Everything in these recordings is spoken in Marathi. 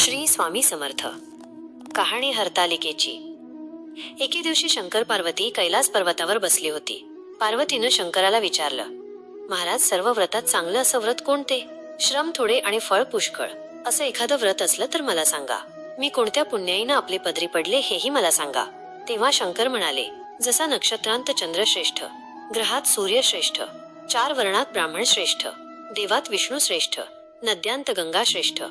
श्री स्वामी समर्थ. कहाणी हरतालिकेची. एके दिवशी शंकर पार्वती कैलास पर्वतावर बसली होती. पार्वतीनं शंकराला विचारलं महाराज सर्व व्रतात चांगलं असं व्रत कोणते? श्रम थोडे आणि फळ पुष्कळ. असं एखादं व्रत असलं तर मला सांगा. मी कोणत्या पुण्याईनं आपले पदरी पडले हेही मला सांगा. तेव्हा शंकर म्हणाले जसा नक्षत्रांत चंद्र श्रेष्ठ ग्रहात सूर्य श्रेष्ठ चार वर्णात ब्राह्मण श्रेष्ठ देवात विष्णू श्रेष्ठ नद्यांत गंगा श्रेष्ठ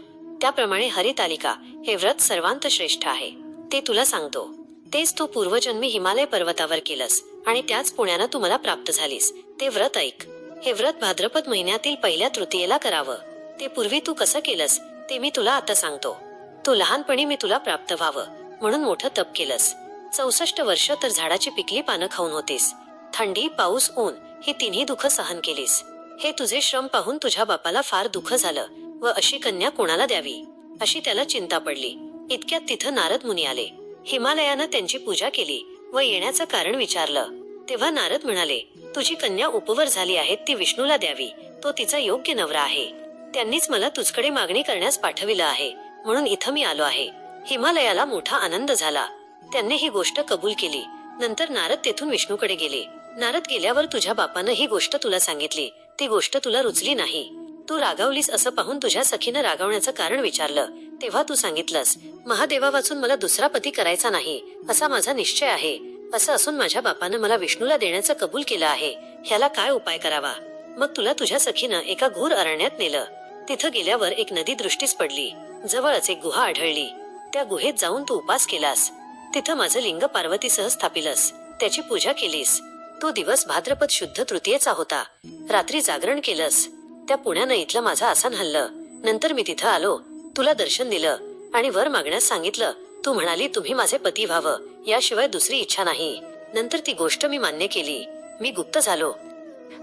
त्याप्रमाणे हरितालिका हे व्रत सर्वांत श्रेष्ठ आहे. ते तुला सांगतो. तेच तू पूर्वजन्मी हिमालय पर्वतावर केलंस आणि त्याच पुण्यानं तू मला प्राप्त झालीस. ते व्रत ऐक. हे व्रत भाद्रपद महिन्यातील पहिल्या तृतीयेला करावं. ते पूर्वी तू कसं केलंस ते मी तुला आता सांगतो. तू लहानपणी मी तुला प्राप्त व्हावं म्हणून मोठं तप केलंस. चौसष्ट वर्ष तर झाडाची पिकली पानं खाऊन होतीस. थंडी पाऊस ऊन ही तिन्ही दुःख सहन केलीस. हे तुझे श्रम पाहून तुझ्या बापाला फार दुःख झालं. व अशी कन्या कोणाला द्यावी? अशी त्याला चिंता पडली. इतक्यात तिथं नारद मुनी आले. हिमालयानं त्यांची पूजा केली व येण्याचं कारण विचारलं. तेव्हा नारद म्हणाले तुझी कन्या उपवर झाली आहे ती विष्णूला द्यावी. तो तिचा योग्य नवरा आहे. त्यांनीच मला तुझकडे मागणी करण्यास पाठविलं आहे. म्हणून इथं मी आलो आहे. हिमालयाला मोठा आनंद झाला. त्यांनी ही गोष्ट कबूल केली. नंतर नारद तेथून विष्णूकडे गेले. नारद गेल्यावर तुझ्या बापानं ही गोष्ट तुला सांगितली. ती गोष्ट तुला रुचली नाही. तू रागावलीस असं पाहून तुझ्या सखीनं रागावण्याचं कारण विचारलं. तेव्हा तू सांगितलंस महादेवा वाचून मला दुसरा पती करायचा नाही असा माझा निश्चय आहे. असं असून माझ्या बापानं मला विष्णूला देण्याचं कबूल केलं आहे. ह्याला काय उपाय करावा? मग तुला तुझ्या सखीनं एका घोर अरण्यात नेलं. तिथं गेल्यावर एक नदी दृष्टीस पडली. जवळच एक गुहा आढळली. त्या गुहेत जाऊन तू उपास केलास. तिथं माझं लिंग पार्वतीसह स्थापिलस. त्याची पूजा केलीस. तो दिवस भाद्रपद शुद्ध तृतीयेचा होता. रात्री जागरण केलंस. त्या पुण्यानं इथलं माझं आसन हल्लं. नंतर मी तिथं आलो तुला दर्शन दिलं आणि वर मागण्यास सांगितलं तू म्हणाली तुम्ही माझे पती व्हावं याशिवाय दुसरी इच्छा नाही. नंतर ती गोष्ट मी मान्य केली. मी गुप्त झालो.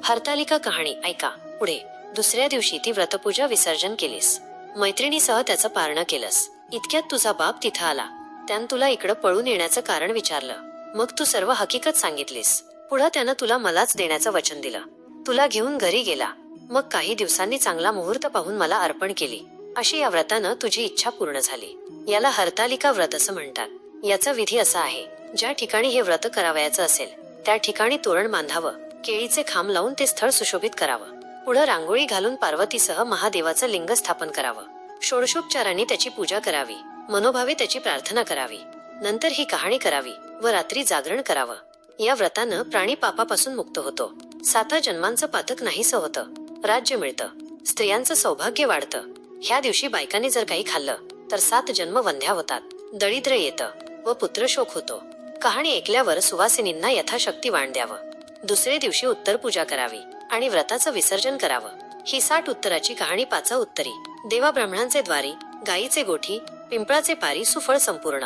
हरतालिका कहाणी ऐका. पुढे. दुसऱ्या दिवशी ती व्रतपूजा विसर्जन केलीस. मैत्रिणीसह त्याचं पारणं केलंस. इतक्यात तुझा बाप तिथं आला. त्यानं तुला इकडं पळून येण्याचं कारण विचारलं. मग तू सर्व हकीकत सांगितलीस. पुढं त्यानं तुला मलाच देण्याचं वचन दिलं. तुला घेऊन घरी गेला. मग काही दिवसांनी चांगला मुहूर्त पाहून मला अर्पण केली. अशी या व्रतानं तुझी इच्छा पूर्ण झाली. याला हरतालिका व्रत असं म्हणतात. याचा विधी असा आहे. ज्या ठिकाणी हे व्रत करावयाचं असेल त्या ठिकाणी तोरण बांधावं. केळीचे खांब लावून ते स्थळ सुशोभित करावं. पुढं रांगोळी घालून पार्वतीसह महादेवाचं लिंग स्थापन करावं. षोडशोपचारांनी त्याची पूजा करावी. मनोभावे त्याची प्रार्थना करावी. नंतर ही कहाणी करावी व रात्री जागरण करावं. या व्रतानं प्राणी पापापासून मुक्त होतो. साता जन्मांचं पातक नाहीसं होतं. राज्य मिळतं स्त्रियांचं सौभाग्य वाढतं. ह्या दिवशी बायकांनी जर काही खाल्लं तर सात जन्म वंध्या होतात. दळिद्र येतं व पुत्रशोक होतो. कहाणी ऐकल्यावर सुवासिनींना यथाशक्ती वाण द्यावं. दुसरे दिवशी उत्तर पूजा करावी आणि व्रताचं विसर्जन करावं. ही साठ उत्तराची कहाणी पाचा उत्तरी. देवा ब्राह्मणांचे द्वारी गायीचे गोठी पिंपळाचे पारी सुफळ संपूर्ण.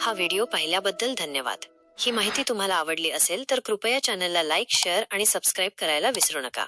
हा व्हिडिओ पाहिल्याबद्दल धन्यवाद. ही माहिती तुम्हाला आवडली असेल तर कृपया चॅनलला लाईक शेअर आणि सबस्क्राईब करायला विसरू नका.